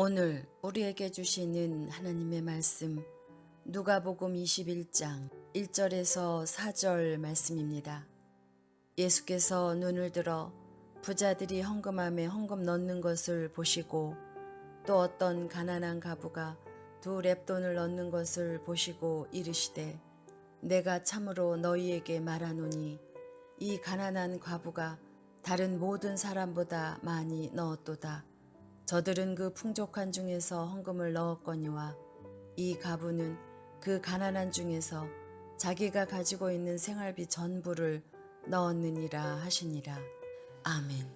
오늘 우리에게 주시는 하나님의 말씀 누가복음 21장 1절에서 4절 말씀입니다. 예수께서 눈을 들어 부자들이 헌금함에 헌금 넣는 것을 보시고 또 어떤 가난한 가부가 두 랩돈을 넣는 것을 보시고 이르시되 내가 참으로 너희에게 말하노니 이 가난한 과부가 다른 모든 사람보다 많이 넣었도다. 저들은 그 풍족한 중에서 헌금을 넣었거니와 이 가부는 그 가난한 중에서 자기가 가지고 있는 생활비 전부를 넣었느니라 하시니라. 아멘.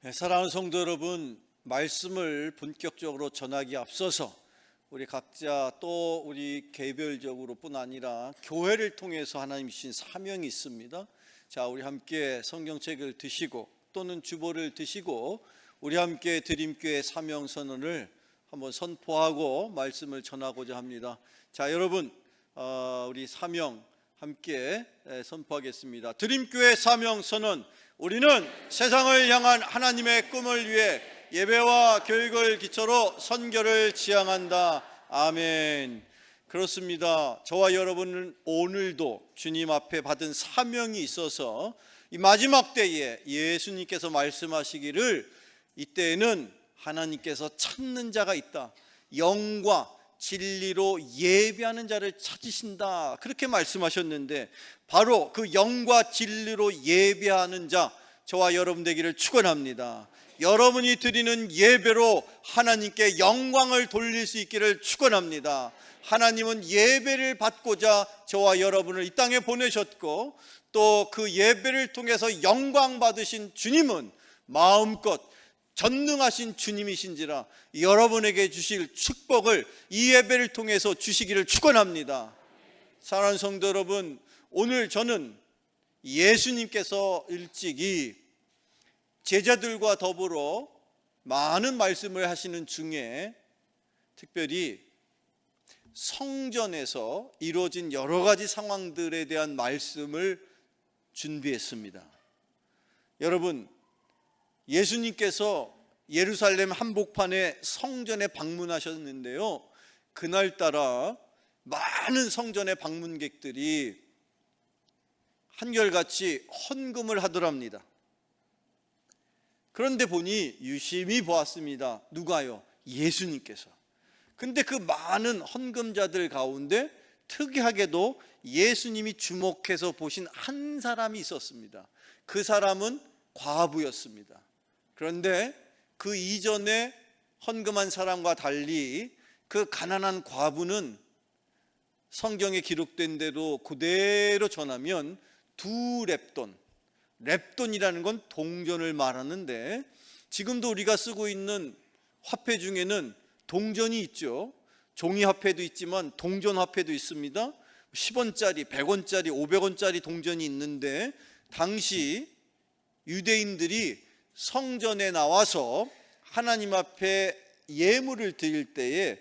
네, 사랑하는 성도 여러분, 말씀을 본격적으로 전하기 앞서서 우리 각자 또 우리 개별적으로뿐 아니라 교회를 통해서 하나님 주신 사명이 있습니다. 자, 우리 함께 성경책을 드시고 또는 주보를 드시고 우리 함께 드림교회 사명 선언을 한번 선포하고 말씀을 전하고자 합니다. 자, 여러분, 어, 우리 사명 함께 에, 선포하겠습니다. 드림교회 사명 선언. 우리는 세상을 향한 하나님의 꿈을 위해 예배와 교육을 기초로 선교를 지향한다. 아멘. 그렇습니다. 저와 여러분은 오늘도 주님 앞에 받은 사명이 있어서 이 마지막 때에 예수님께서 말씀하시기를 이때에는 하나님께서 찾는 자가 있다. 영과 진리로 예배하는 자를 찾으신다. 그렇게 말씀하셨는데 바로 그 영과 진리로 예배하는 자 저와 여러분 되기를 축원합니다. 여러분이 드리는 예배로 하나님께 영광을 돌릴 수 있기를 축원합니다. 하나님은 예배를 받고자 저와 여러분을 이 땅에 보내셨고 또 그 예배를 통해서 영광 받으신 주님은 마음껏 전능하신 주님이신지라 여러분에게 주실 축복을 이 예배를 통해서 주시기를 축원합니다. 사랑하는 성도 여러분, 오늘 저는 예수님께서 일찍이 제자들과 더불어 많은 말씀을 하시는 중에 특별히 성전에서 이루어진 여러 가지 상황들에 대한 말씀을 준비했습니다. 여러분, 예수님께서 예루살렘 한복판에 성전에 방문하셨는데요. 그날따라 많은 성전의 방문객들이 한결같이 헌금을 하더랍니다. 그런데 보니 유심히 보았습니다. 누가요? 예수님께서. 근데 그 많은 헌금자들 가운데 특이하게도 예수님이 주목해서 보신 한 사람이 있었습니다. 그 사람은 과부였습니다. 그런데 그 이전에 헌금한 사람과 달리 그 가난한 과부는 성경에 기록된 대로 그대로 전하면 두 랩돈, 랩돈이라는 건 동전을 말하는데 지금도 우리가 쓰고 있는 화폐 중에는 동전이 있죠. 종이 화폐도 있지만 동전 화폐도 있습니다. 10원짜리, 100원짜리, 500원짜리 동전이 있는데 당시 유대인들이 성전에 나와서 하나님 앞에 예물을 드릴 때에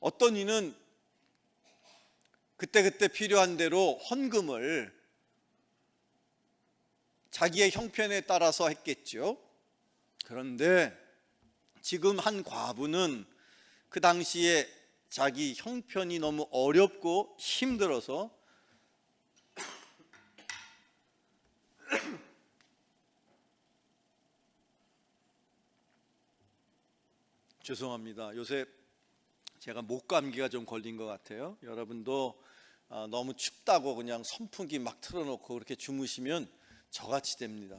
어떤 이는 그때그때 필요한 대로 헌금을 자기의 형편에 따라서 했겠죠. 그런데 지금 한 과부는 그 당시에 자기 형편이 너무 어렵고 힘들어서 죄송합니다. 요새 제가 목 감기가 좀 걸린 것 같아요. 여러분도 아, 너무 춥다고 그냥 선풍기 막 틀어놓고 그렇게 주무시면 저같이 됩니다.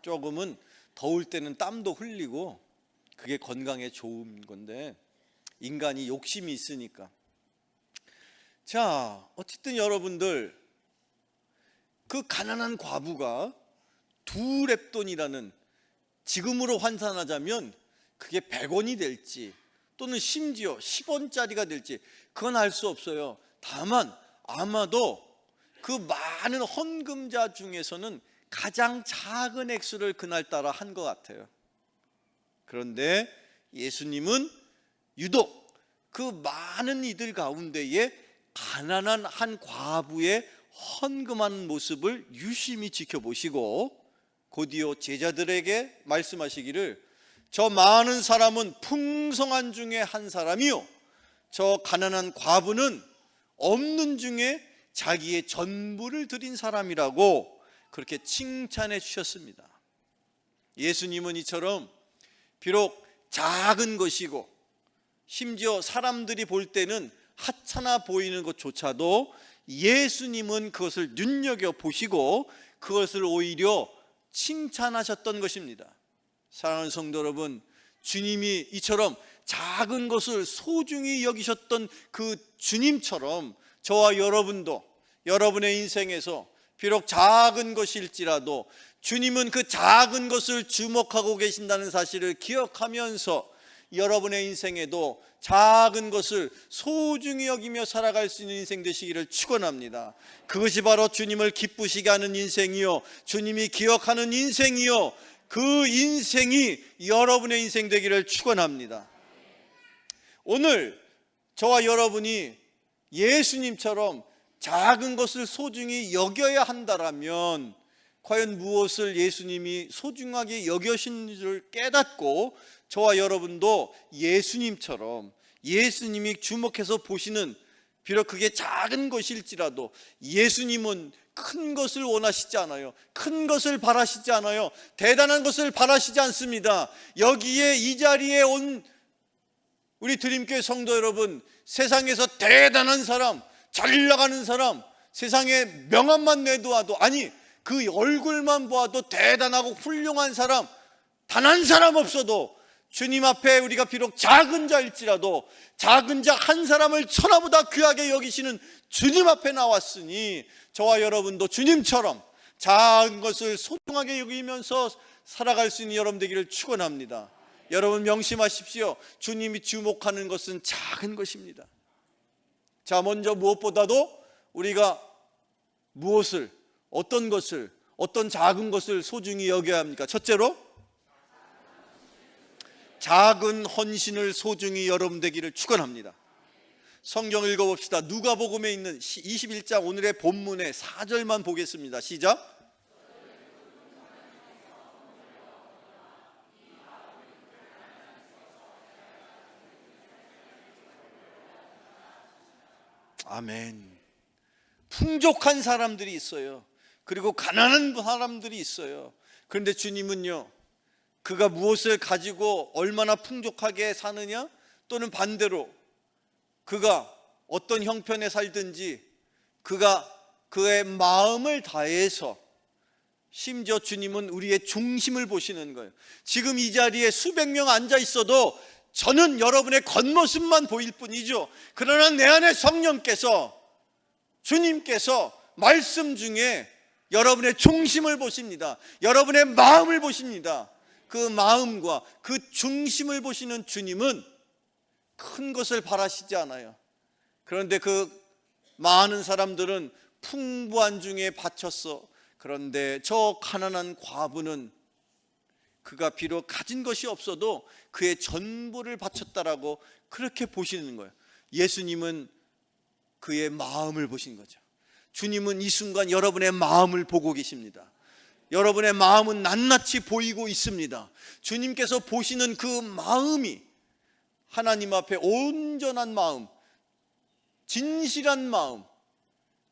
조금은 더울 때는 땀도 흘리고 그게 건강에 좋은 건데 인간이 욕심이 있으니까. 자, 어쨌든 여러분들 그 가난한 과부가 두 랩돈이라는 지금으로 환산하자면 그게 100원이 될지 또는 심지어 10원짜리가 될지 그건 알 수 없어요. 다만 아마도 그 많은 헌금자 중에서는 가장 작은 액수를 그날따라 한 것 같아요. 그런데 예수님은 유독 그 많은 이들 가운데에 가난한 한 과부의 헌금하는 모습을 유심히 지켜보시고 곧이어 제자들에게 말씀하시기를 저 많은 사람은 풍성한 중에 한 사람이요. 저 가난한 과부는 없는 중에 자기의 전부를 드린 사람이라고 그렇게 칭찬해 주셨습니다. 예수님은 이처럼 비록 작은 것이고 심지어 사람들이 볼 때는 하찮아 보이는 것조차도 예수님은 그것을 눈여겨 보시고 그것을 오히려 칭찬하셨던 것입니다. 사랑하는 성도 여러분, 주님이 이처럼 작은 것을 소중히 여기셨던 그 주님처럼 저와 여러분도 여러분의 인생에서 비록 작은 것일지라도 주님은 그 작은 것을 주목하고 계신다는 사실을 기억하면서 여러분의 인생에도 작은 것을 소중히 여기며 살아갈 수 있는 인생 되시기를 축원합니다. 그것이 바로 주님을 기쁘시게 하는 인생이요, 주님이 기억하는 인생이요, 그 인생이 여러분의 인생 되기를 축원합니다. 오늘 저와 여러분이 예수님처럼 작은 것을 소중히 여겨야 한다라면 과연 무엇을 예수님이 소중하게 여겨신 줄 깨닫고 저와 여러분도 예수님처럼 예수님이 주목해서 보시는 비록 그게 작은 것일지라도 예수님은 큰 것을 원하시지 않아요. 큰 것을 바라시지 않아요. 대단한 것을 바라시지 않습니다. 여기에 이 자리에 온 우리 드림교회 성도 여러분, 세상에서 대단한 사람, 잘 나가는 사람, 세상에 명함만 내도와도 아니 그 얼굴만 보아도 대단하고 훌륭한 사람 단 한 사람 없어도 주님 앞에 우리가 비록 작은 자일지라도 작은 자 한 사람을 천하보다 귀하게 여기시는 주님 앞에 나왔으니 저와 여러분도 주님처럼 작은 것을 소중하게 여기면서 살아갈 수 있는 여러분 되기를 축원합니다. 여러분 명심하십시오. 주님이 주목하는 것은 작은 것입니다. 자, 먼저 무엇보다도 우리가 무엇을 어떤 것을 어떤 작은 것을 소중히 여겨야 합니까? 첫째로 작은 헌신을 소중히 여러분 되기를 축원합니다. 성경 읽어봅시다. 누가복음에 있는 21장 오늘의 본문의 4절만 보겠습니다. 시작. 아멘. 풍족한 사람들이 있어요. 그리고 가난한 사람들이 있어요. 그런데 주님은요, 그가 무엇을 가지고 얼마나 풍족하게 사느냐, 또는 반대로 그가 어떤 형편에 살든지 그가 그의 마음을 다해서 심지어 주님은 우리의 중심을 보시는 거예요. 지금 이 자리에 수백 명 앉아 있어도 저는 여러분의 겉모습만 보일 뿐이죠. 그러나 내 안에 성령께서 주님께서 말씀 중에 여러분의 중심을 보십니다. 여러분의 마음을 보십니다. 그 마음과 그 중심을 보시는 주님은 큰 것을 바라시지 않아요. 그런데 그 많은 사람들은 풍부한 중에 바쳤어. 그런데 저 가난한 과부는 그가 비록 가진 것이 없어도 그의 전부를 바쳤다라고 그렇게 보시는 거예요. 예수님은 그의 마음을 보신 거죠. 주님은 이 순간 여러분의 마음을 보고 계십니다. 여러분의 마음은 낱낱이 보이고 있습니다. 주님께서 보시는 그 마음이 하나님 앞에 온전한 마음, 진실한 마음,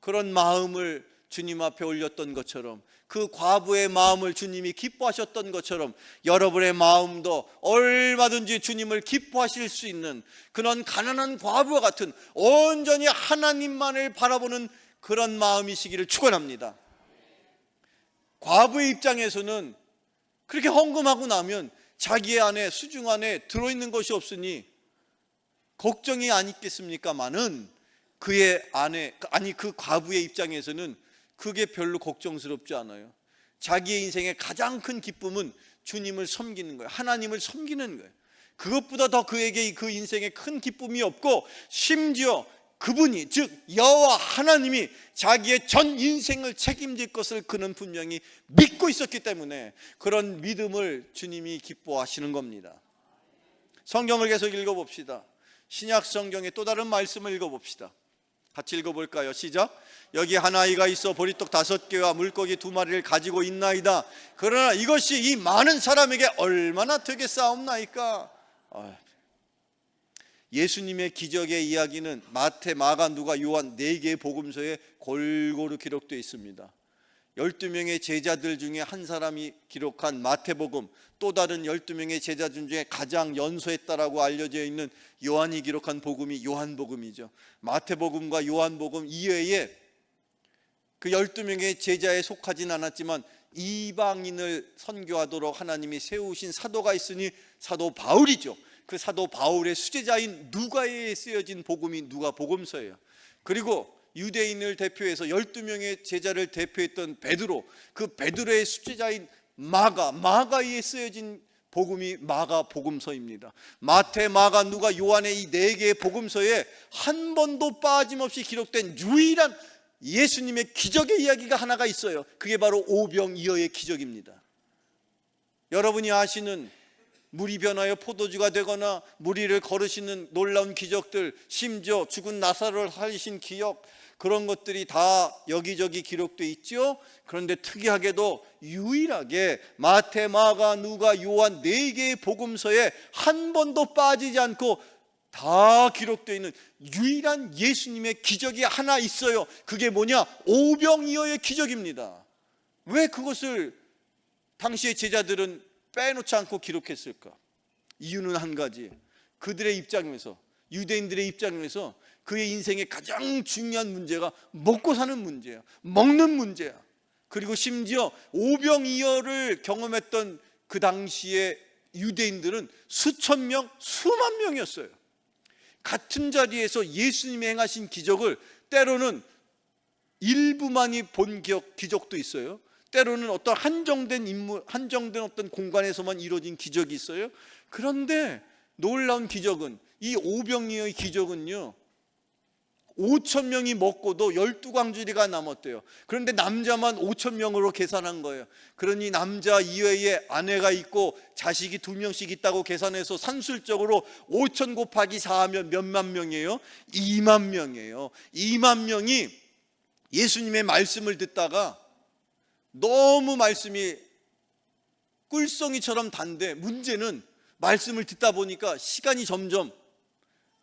그런 마음을 주님 앞에 올렸던 것처럼 그 과부의 마음을 주님이 기뻐하셨던 것처럼 여러분의 마음도 얼마든지 주님을 기뻐하실 수 있는 그런 가난한 과부와 같은 온전히 하나님만을 바라보는 그런 마음이시기를 축원합니다. 과부의 입장에서는 그렇게 헌금하고 나면 자기 안에 수중 안에 들어있는 것이 없으니 걱정이 아니겠습니까마는 그의 안에 아니 그 과부의 입장에서는 그게 별로 걱정스럽지 않아요. 자기의 인생의 가장 큰 기쁨은 주님을 섬기는 거예요. 하나님을 섬기는 거예요. 그것보다 더 그에게 그 인생에 큰 기쁨이 없고 심지어 그분이 즉 여호와 하나님이 자기의 전 인생을 책임질 것을 그는 분명히 믿고 있었기 때문에 그런 믿음을 주님이 기뻐하시는 겁니다. 성경을 계속 읽어 봅시다. 신약 성경의 또 다른 말씀을 읽어 봅시다. 같이 읽어볼까요? 시작. 여기 한 아이가 있어 보리떡 다섯 개와 물고기 두 마리를 가지고 있나이다. 그러나 이것이 이 많은 사람에게 얼마나 되겠사옵나이까? 아, 예수님의 기적의 이야기는 마태, 마가, 누가, 요한 네 개의 복음서에 골고루 기록되어 있습니다. 12명의 제자들 중에 한 사람이 기록한 마태복음, 또 다른 12명의 제자들 중에 가장 연소했다라고 알려져 있는 요한이 기록한 복음이 요한복음이죠. 마태복음과 요한복음 이외에 그 12명의 제자에 속하진 않았지만 이방인을 선교하도록 하나님이 세우신 사도가 있으니 사도 바울이죠. 그 사도 바울의 수제자인 누가에 쓰여진 복음이 누가 복음서예요. 그리고 유대인을 대표해서 12명의 제자를 대표했던 베드로, 그 베드로의 수제자인 마가, 마가에 쓰여진 복음이 마가 복음서입니다. 마태, 마가, 누가, 요한의 이 네 개의 복음서에 한 번도 빠짐없이 기록된 유일한 예수님의 기적의 이야기가 하나가 있어요. 그게 바로 오병이어의 기적입니다. 여러분이 아시는 물이 변하여 포도주가 되거나 무리를 걸으시는 놀라운 기적들, 심지어 죽은 나사로를 살리신 기억 그런 것들이 다 여기저기 기록돼 있죠. 그런데 특이하게도 유일하게 마태, 마가, 누가, 요한 네 개의 복음서에 한 번도 빠지지 않고 다 기록되어 있는 유일한 예수님의 기적이 하나 있어요. 그게 뭐냐? 오병이어의 기적입니다. 왜 그것을 당시의 제자들은 빼놓지 않고 기록했을까? 이유는 한 가지. 그들의 입장에서 유대인들의 입장에서 그의 인생의 가장 중요한 문제가 먹고 사는 문제야. 먹는 문제야. 그리고 심지어 오병이어를 경험했던 그 당시의 유대인들은 수천 명, 수만 명이었어요. 같은 자리에서 예수님이 행하신 기적을 때로는 일부만이 본 기억, 기적도 있어요. 때로는 어떤 한정된 인물, 한정된 어떤 공간에서만 이루어진 기적이 있어요. 그런데 놀라운 기적은 이 오병이어의 기적은요. 5천 명이 먹고도 12광주리가 남았대요. 그런데 남자만 5천 명으로 계산한 거예요. 그러니 남자 이외에 아내가 있고 자식이 두 명씩 있다고 계산해서 산술적으로 5천 곱하기 4하면 몇만 명이에요? 2만 명이에요. 2만 명이 예수님의 말씀을 듣다가 너무 말씀이 꿀송이처럼 단데 문제는 말씀을 듣다 보니까 시간이 점점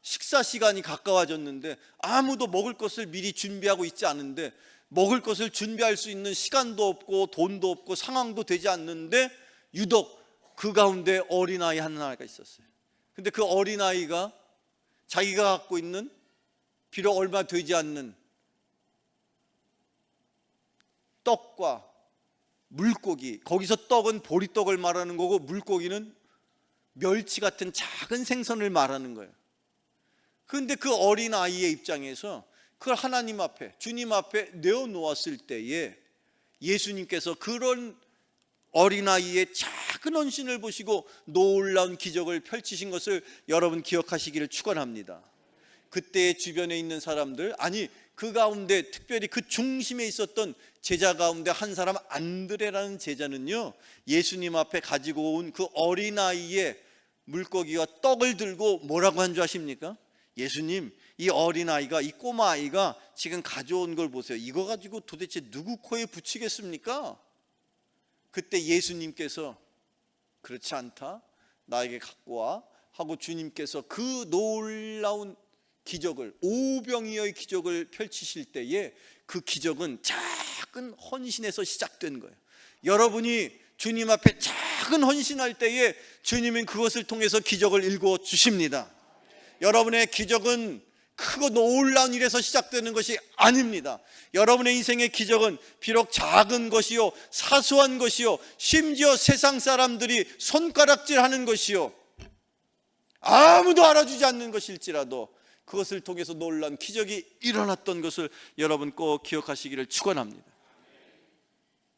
식사 시간이 가까워졌는데 아무도 먹을 것을 미리 준비하고 있지 않은데 먹을 것을 준비할 수 있는 시간도 없고 돈도 없고 상황도 되지 않는데 유독 그 가운데 어린아이 하나가 있었어요. 근데 그 어린아이가 자기가 갖고 있는 비록 얼마 되지 않는 떡과 물고기 거기서 떡은 보리떡을 말하는 거고 물고기는 멸치 같은 작은 생선을 말하는 거예요. 그런데 그 어린 아이의 입장에서 그걸 하나님 앞에 주님 앞에 내어 놓았을 때에 예수님께서 그런 어린 아이의 작은 헌신을 보시고 놀라운 기적을 펼치신 것을 여러분 기억하시기를 축원합니다. 그때 주변에 있는 사람들 아니 그 가운데 특별히 그 중심에 있었던 제자 가운데 한 사람 안드레라는 제자는요 예수님 앞에 가지고 온 그 어린 아이의 물고기와 떡을 들고 뭐라고 한 줄 아십니까? 예수님 이 어린 아이가 이 꼬마 아이가 지금 가져온 걸 보세요. 이거 가지고 도대체 누구 코에 붙이겠습니까? 그때 예수님께서 그렇지 않다. 나에게 갖고 와 하고 주님께서 그 놀라운 기적을 오병이어의 기적을 펼치실 때에 그 기적은 작은 헌신에서 시작된 거예요. 여러분이 주님 앞에 작은 헌신할 때에 주님은 그것을 통해서 기적을 일궈 주십니다. 여러분의 기적은 크고 놀라운 일에서 시작되는 것이 아닙니다. 여러분의 인생의 기적은 비록 작은 것이요, 사소한 것이요, 심지어 세상 사람들이 손가락질 하는 것이요, 아무도 알아주지 않는 것일지라도 그것을 통해서 놀란 기적이 일어났던 것을 여러분 꼭 기억하시기를 축원합니다.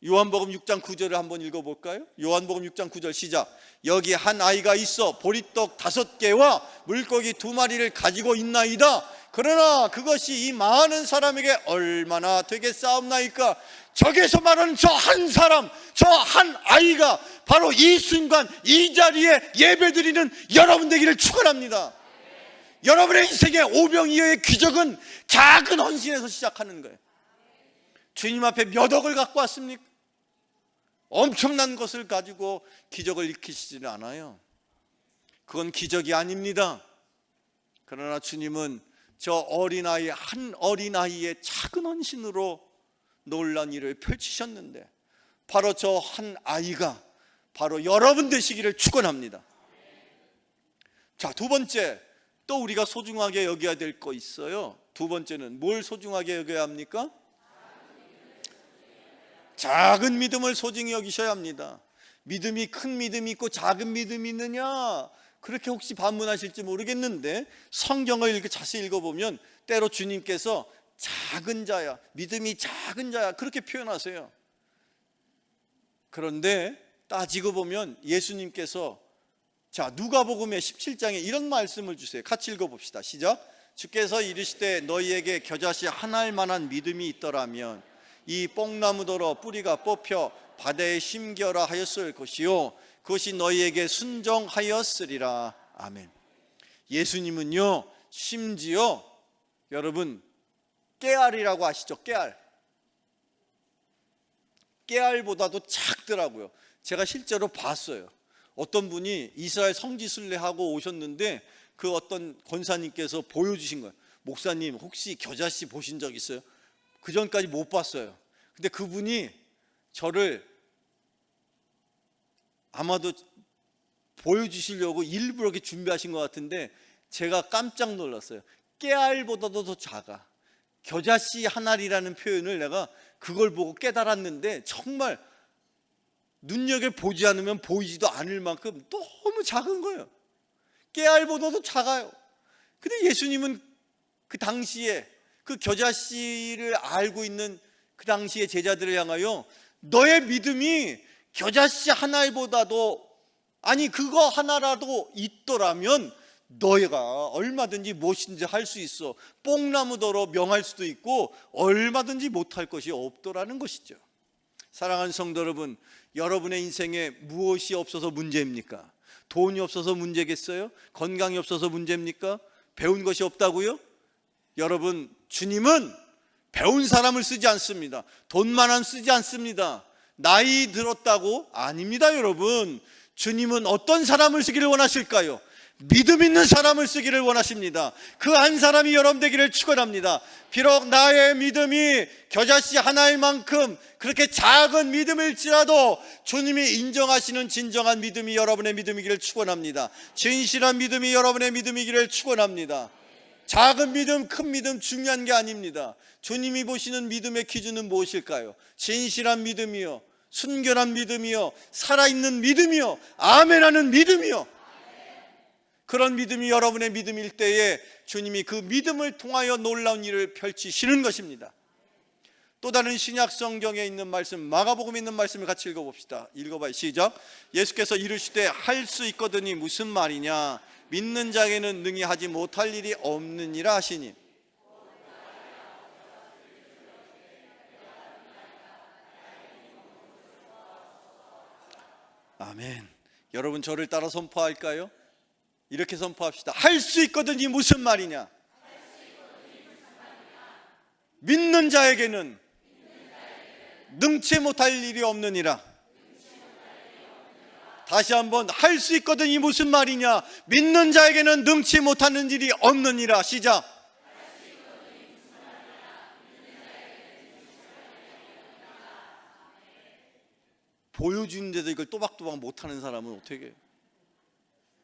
요한복음 6장 9절을 한번 읽어볼까요? 요한복음 6장 9절 시작. 여기 한 아이가 있어 보리떡 다섯 개와 물고기 두 마리를 가지고 있나이다. 그러나 그것이 이 많은 사람에게 얼마나 되겠사옵나이까? 저기서 말하는 저 한 사람, 저 한 아이가 바로 이 순간 이 자리에 예배드리는 여러분 되기를 축원합니다. 여러분의 인생의 오병이어의 기적은 작은 헌신에서 시작하는 거예요. 주님 앞에 몇 억을 갖고 왔습니까? 엄청난 것을 가지고 기적을 일으키시지는 않아요. 그건 기적이 아닙니다. 그러나 주님은 저 어린아이 한 어린아이의 작은 헌신으로 놀란 일을 펼치셨는데 바로 저 한 아이가 바로 여러분 되시기를 축원합니다. 자, 두 번째 또 우리가 소중하게 여겨야 될 거 있어요. 두 번째는 뭘 소중하게 여겨야 합니까? 작은 믿음을 소중히 여기셔야 합니다. 믿음이 큰 믿음이 있고 작은 믿음이 있느냐? 그렇게 혹시 반문하실지 모르겠는데 성경을 이렇게 자세히 읽어보면 때로 주님께서 작은 자야, 믿음이 작은 자야 그렇게 표현하세요. 그런데 따지고 보면 예수님께서 자 누가복음의 17장에 이런 말씀을 주세요. 같이 읽어 봅시다. 시작. 주께서 이르시되 너희에게 겨자씨 하나일 만한 믿음이 있더라면 이 뽕나무더러 뿌리가 뽑혀 바다에 심겨라 하였을 것이요 그것이 너희에게 순종하였으리라. 아멘. 예수님은요 심지어 여러분 깨알이라고 아시죠? 깨알. 깨알보다도 작더라고요. 제가 실제로 봤어요. 어떤 분이 이스라엘 성지순례하고 오셨는데 그 어떤 권사님께서 보여주신 거예요. 목사님 혹시 겨자씨 보신 적 있어요? 그 전까지 못 봤어요. 근데 그분이 저를 아마도 보여주시려고 일부러 이렇게 준비하신 것 같은데 제가 깜짝 놀랐어요. 깨알보다도 더 작아. 겨자씨 하나리라는 표현을 내가 그걸 보고 깨달았는데 정말 눈여겨 보지 않으면 보이지도 않을 만큼 너무 작은 거예요. 깨알보다도 작아요. 근데 예수님은 그 당시에 그 겨자씨를 알고 있는 그 당시의 제자들을 향하여 너의 믿음이 겨자씨 하나보다도 아니 그거 하나라도 있더라면 너희가 얼마든지 무엇인지 할 수 있어 뽕나무더러 명할 수도 있고 얼마든지 못할 것이 없더라는 것이죠 사랑하는 성도 여러분 여러분의 인생에 무엇이 없어서 문제입니까? 돈이 없어서 문제겠어요? 건강이 없어서 문제입니까? 배운 것이 없다고요? 여러분 주님은 배운 사람을 쓰지 않습니다 돈만은 쓰지 않습니다 나이 들었다고? 아닙니다 여러분 주님은 어떤 사람을 쓰기를 원하실까요? 믿음 있는 사람을 쓰기를 원하십니다. 그 한 사람이 여러분 되기를 축원합니다. 비록 나의 믿음이 겨자씨 하나일 만큼 그렇게 작은 믿음일지라도 주님이 인정하시는 진정한 믿음이 여러분의 믿음이기를 축원합니다. 진실한 믿음이 여러분의 믿음이기를 축원합니다. 작은 믿음, 큰 믿음 중요한 게 아닙니다. 주님이 보시는 믿음의 기준은 무엇일까요? 진실한 믿음이요, 순결한 믿음이요, 살아있는 믿음이요, 아멘하는 믿음이요. 그런 믿음이 여러분의 믿음일 때에 주님이 그 믿음을 통하여 놀라운 일을 펼치시는 것입니다. 또 다른 신약 성경에 있는 말씀 마가복음에 있는 말씀을 같이 읽어봅시다. 읽어봐요. 시작. 예수께서 이르시되 할 수 있거든이 무슨 말이냐? 믿는 자에게는 능히 하지 못할 일이 없느니라 하시니. 아멘. 여러분 저를 따라 선포할까요? 이렇게 선포합시다. 할 수 있거든이 무슨 말이냐? 믿는 자에게는 능치 못할 일이 없느니라. 다시 한번 할 수 있거든 이 무슨 말이냐? 믿는 자에게는 능치 못하는 일이 없느니라. 시작. 보여주는데도 이걸 또박또박 못하는 사람은 어떻게 해요?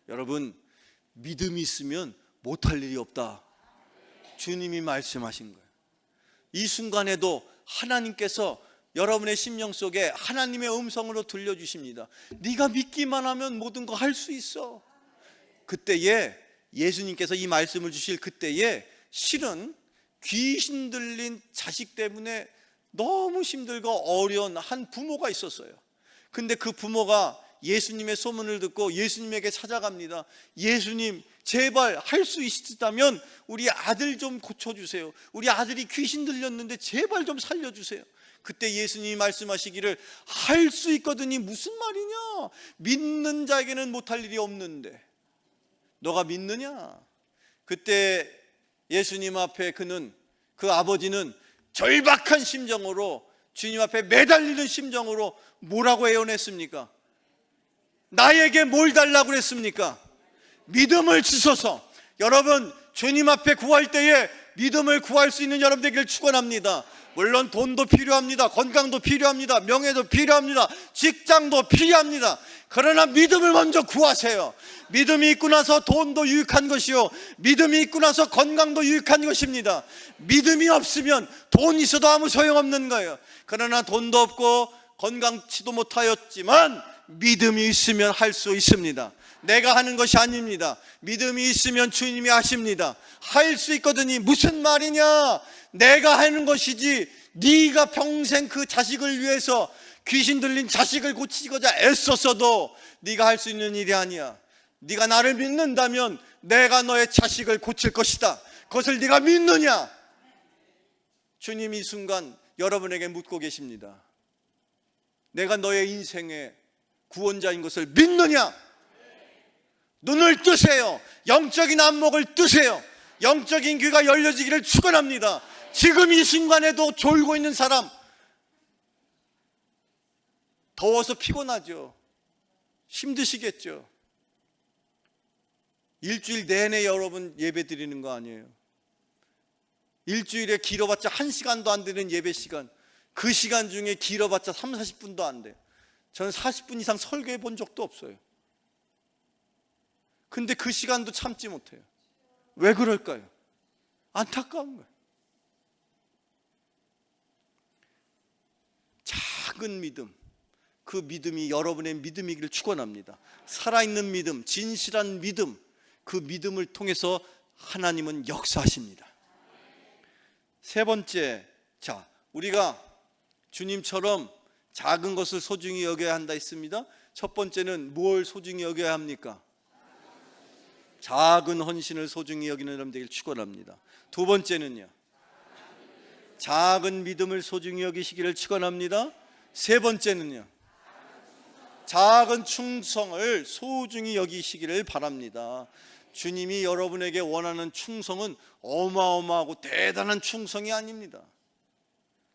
여러분 믿음이 있으면 못할 일이 없다. 주님이 말씀하신 거예요. 이 순간에도 하나님께서 여러분의 심령 속에 하나님의 음성으로 들려주십니다. 네가 믿기만 하면 모든 거 할 수 있어. 그때에 예수님께서 이 말씀을 주실 그때에 실은 귀신 들린 자식 때문에 너무 힘들고 어려운 한 부모가 있었어요. 근데 그 부모가 예수님의 소문을 듣고 예수님에게 찾아갑니다. 예수님, 제발 할 수 있다면 우리 아들 좀 고쳐주세요. 우리 아들이 귀신 들렸는데 제발 좀 살려주세요. 그때 예수님이 말씀하시기를 할 수 있거든이 무슨 말이냐? 믿는 자에게는 못할 일이 없는데 너가 믿느냐? 그때 예수님 앞에 그는 그 아버지는 절박한 심정으로 주님 앞에 매달리는 심정으로 뭐라고 애원했습니까? 나에게 뭘 달라고 그랬습니까? 믿음을 주소서. 여러분, 주님 앞에 구할 때에 믿음을 구할 수 있는 여러분 되기를 축원합니다. 물론 돈도 필요합니다. 건강도 필요합니다. 명예도 필요합니다. 직장도 필요합니다. 그러나 믿음을 먼저 구하세요. 믿음이 있고 나서 돈도 유익한 것이요. 믿음이 있고 나서 건강도 유익한 것입니다. 믿음이 없으면 돈 있어도 아무 소용없는 거예요. 그러나 돈도 없고 건강치도 못하였지만 믿음이 있으면 할 수 있습니다. 내가 하는 것이 아닙니다. 믿음이 있으면 주님이 하십니다. 할 수 있거든요. 무슨 말이냐? 내가 하는 것이지 네가 평생 그 자식을 위해서 귀신 들린 자식을 고치고자 애썼어도 네가 할 수 있는 일이 아니야. 네가 나를 믿는다면 내가 너의 자식을 고칠 것이다. 그것을 네가 믿느냐? 주님이 이 순간 여러분에게 묻고 계십니다. 내가 너의 인생의 구원자인 것을 믿느냐? 눈을 뜨세요. 영적인 안목을 뜨세요. 영적인 귀가 열려지기를 축원합니다. 지금 이 순간에도 졸고 있는 사람 더워서 피곤하죠. 힘드시겠죠. 일주일 내내 여러분 예배 드리는 거 아니에요. 일주일에 길어봤자 한 시간도 안 되는 예배 시간. 그 시간 중에 길어봤자 3, 40분도 안 돼요. 저는 40분 이상 설교해 본 적도 없어요. 근데 그 시간도 참지 못해요. 왜 그럴까요? 안타까운 거예요. 작은 믿음, 그 믿음이 여러분의 믿음이기를 축원합니다. 살아있는 믿음, 진실한 믿음, 그 믿음을 통해서 하나님은 역사하십니다. 세 번째, 자, 우리가 주님처럼 작은 것을 소중히 여겨야 한다 했습니다. 첫 번째는 뭘 소중히 여겨야 합니까? 작은 헌신을 소중히 여기는 여러분 되길 축원합니다. 두 번째는요. 작은 믿음을 소중히 여기시기를 축원합니다. 세 번째는요. 작은 충성을 소중히 여기시기를 바랍니다. 주님이 여러분에게 원하는 충성은 어마어마하고 대단한 충성이 아닙니다.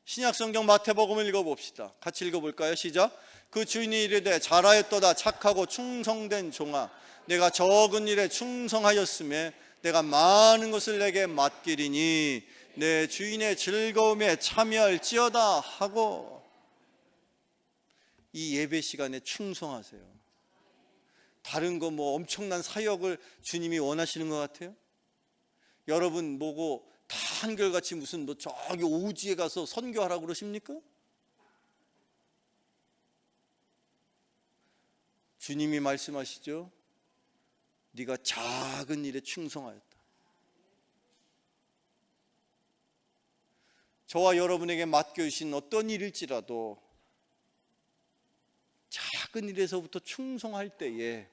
신약 성경 마태복음을 읽어 봅시다. 같이 읽어 볼까요? 시작. 그 주인이 이르되 잘하였도다 착하고 충성된 종아 내가 적은 일에 충성하였음에 내가 많은 것을 내게 맡기리니 내 주인의 즐거움에 참여할지어다 하고 이 예배 시간에 충성하세요. 다른 거 뭐 엄청난 사역을 주님이 원하시는 것 같아요? 여러분 보고 다 한결같이 무슨 뭐 저기 오지에 가서 선교하라고 그러십니까? 주님이 말씀하시죠. 네가 작은 일에 충성하였다. 저와 여러분에게 맡겨주신 어떤 일일지라도 작은 일에서부터 충성할 때에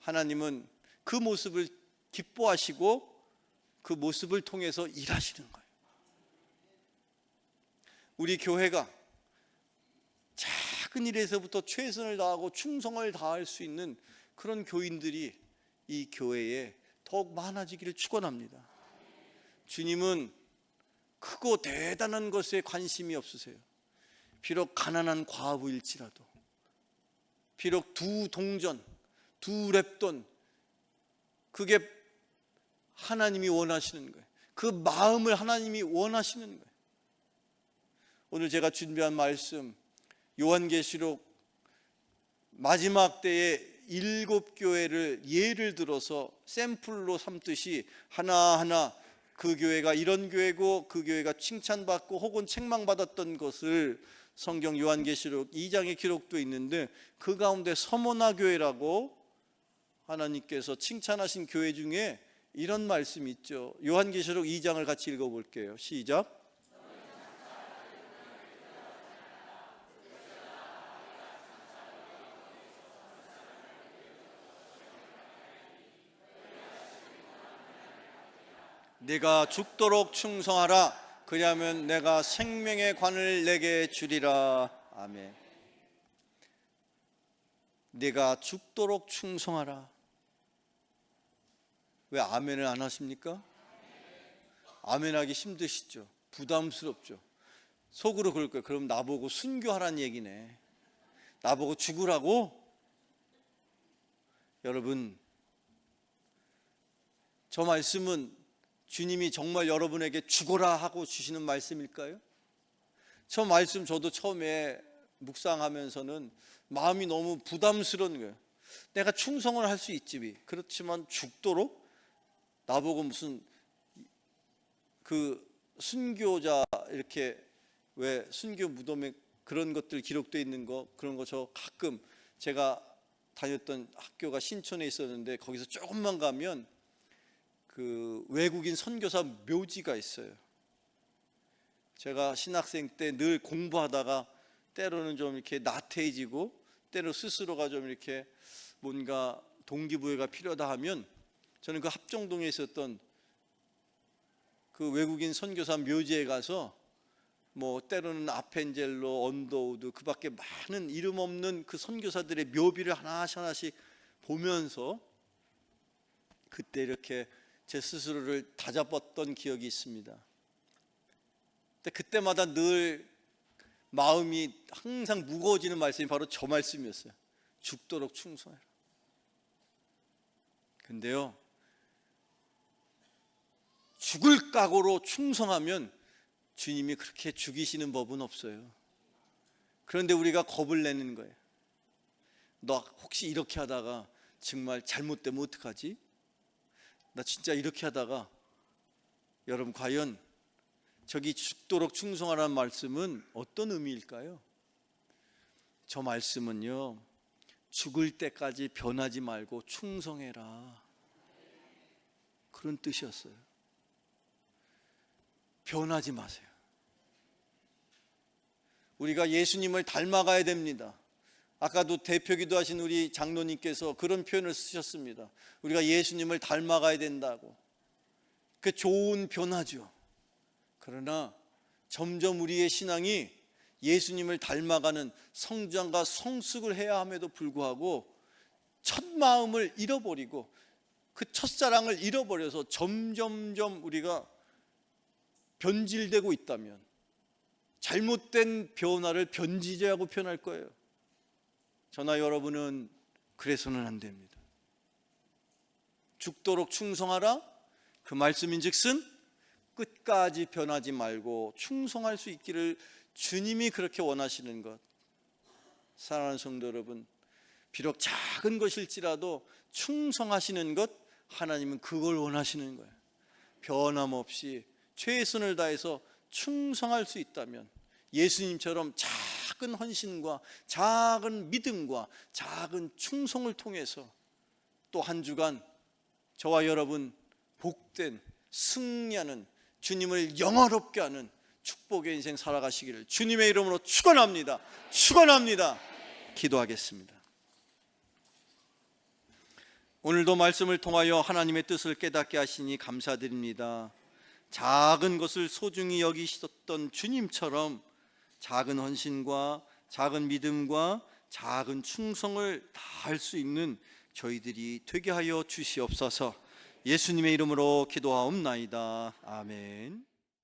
하나님은 그 모습을 기뻐하시고 그 모습을 통해서 일하시는 거예요. 우리 교회가 작은 일에서부터 최선을 다하고 충성을 다할 수 있는 그런 교인들이 이 교회에 더욱 많아지기를 축원합니다. 주님은 크고 대단한 것에 관심이 없으세요. 비록 가난한 과부일지라도 비록 두 동전, 두 랩돈 그게 하나님이 원하시는 거예요. 그 마음을 하나님이 원하시는 거예요. 오늘 제가 준비한 말씀 요한계시록 마지막 때에 일곱 교회를 예를 들어서 샘플로 삼듯이 하나하나 그 교회가 이런 교회고 그 교회가 칭찬받고 혹은 책망받았던 것을 성경 요한계시록 2장에 기록도 있는데 그 가운데 서모나 교회라고 하나님께서 칭찬하신 교회 중에 이런 말씀이 있죠. 요한계시록 2장을 같이 읽어 볼게요. 시작. 내가 죽도록 충성하라. 그리하면 내가 생명의 관을 내게 주리라. 아멘. 내가 죽도록 충성하라. 왜 아멘을 안 하십니까? 아멘하기 힘드시죠? 부담스럽죠? 속으로 그럴 거예요. 그럼 나보고 순교하란 얘기네. 나보고 죽으라고? 여러분, 저 말씀은 주님이 정말 여러분에게 죽어라 하고 주시는 말씀일까요? 저 말씀 저도 처음에 묵상하면서는 마음이 너무 부담스러운 거예요. 내가 충성을 할 수 있지. 그렇지만 죽도록 나보고 무슨 그 순교자 이렇게 왜 순교 무덤에 그런 것들 기록되어 있는 거 그런 거 저 가끔 제가 다녔던 학교가 신촌에 있었는데 거기서 조금만 가면 그 외국인 선교사 묘지가 있어요. 제가 신학생 때 늘 공부하다가 때로는 좀 이렇게 나태해지고 때로 스스로가 좀 이렇게 뭔가 동기부여가 필요하다 하면 저는 그 합정동에 있었던 그 외국인 선교사 묘지에 가서 뭐 때로는 아펜젤로, 언더우드 그 밖에 많은 이름 없는 그 선교사들의 묘비를 하나씩 하나씩 보면서 그때 이렇게 제 스스로를 다잡았던 기억이 있습니다. 근데 그때마다 늘 마음이 항상 무거워지는 말씀이 바로 저 말씀이었어요. 죽도록 충성해라. 근데요, 죽을 각오로 충성하면 주님이 그렇게 죽이시는 법은 없어요. 그런데 우리가 겁을 내는 거예요. 너 혹시 이렇게 하다가 정말 잘못되면 어떡하지? 나 진짜 이렇게 하다가 여러분 과연 저기 죽도록 충성하라는 말씀은 어떤 의미일까요? 저 말씀은요. 죽을 때까지 변하지 말고 충성해라. 그런 뜻이었어요. 변하지 마세요. 우리가 예수님을 닮아가야 됩니다. 아까도 대표 기도 하신 우리 장로님께서 그런 표현을 쓰셨습니다. 우리가 예수님을 닮아가야 된다고. 그 좋은 변화죠. 그러나 점점 우리의 신앙이 예수님을 닮아가는 성장과 성숙을 해야 함에도 불구하고 첫 마음을 잃어버리고 그 첫사랑을 잃어버려서 점점점 우리가 변질되고 있다면 잘못된 변화를 변지제하고 표현할 거예요. 저나 여러분은 그래서는 안 됩니다. 죽도록 충성하라 그 말씀인즉슨 끝까지 변하지 말고 충성할 수 있기를 주님이 그렇게 원하시는 것. 사랑하는 성도 여러분, 비록 작은 것일지라도 충성하시는 것 하나님은 그걸 원하시는 거예요. 변함없이 최선을 다해서 충성할 수 있다면 예수님처럼 작은 헌신과 작은 믿음과 작은 충성을 통해서 또 한 주간 저와 여러분 복된 승리하는 주님을 영화롭게 하는 축복의 인생 살아가시기를 주님의 이름으로 축원합니다. 축원합니다. 기도하겠습니다. 오늘도 말씀을 통하여 하나님의 뜻을 깨닫게 하시니 감사드립니다. 작은 것을 소중히 여기셨던 주님처럼 작은 헌신과 작은 믿음과 작은 충성을 다할 수 있는 저희들이 되게 하여 주시옵소서. 예수님의 이름으로 기도하옵나이다. 아멘.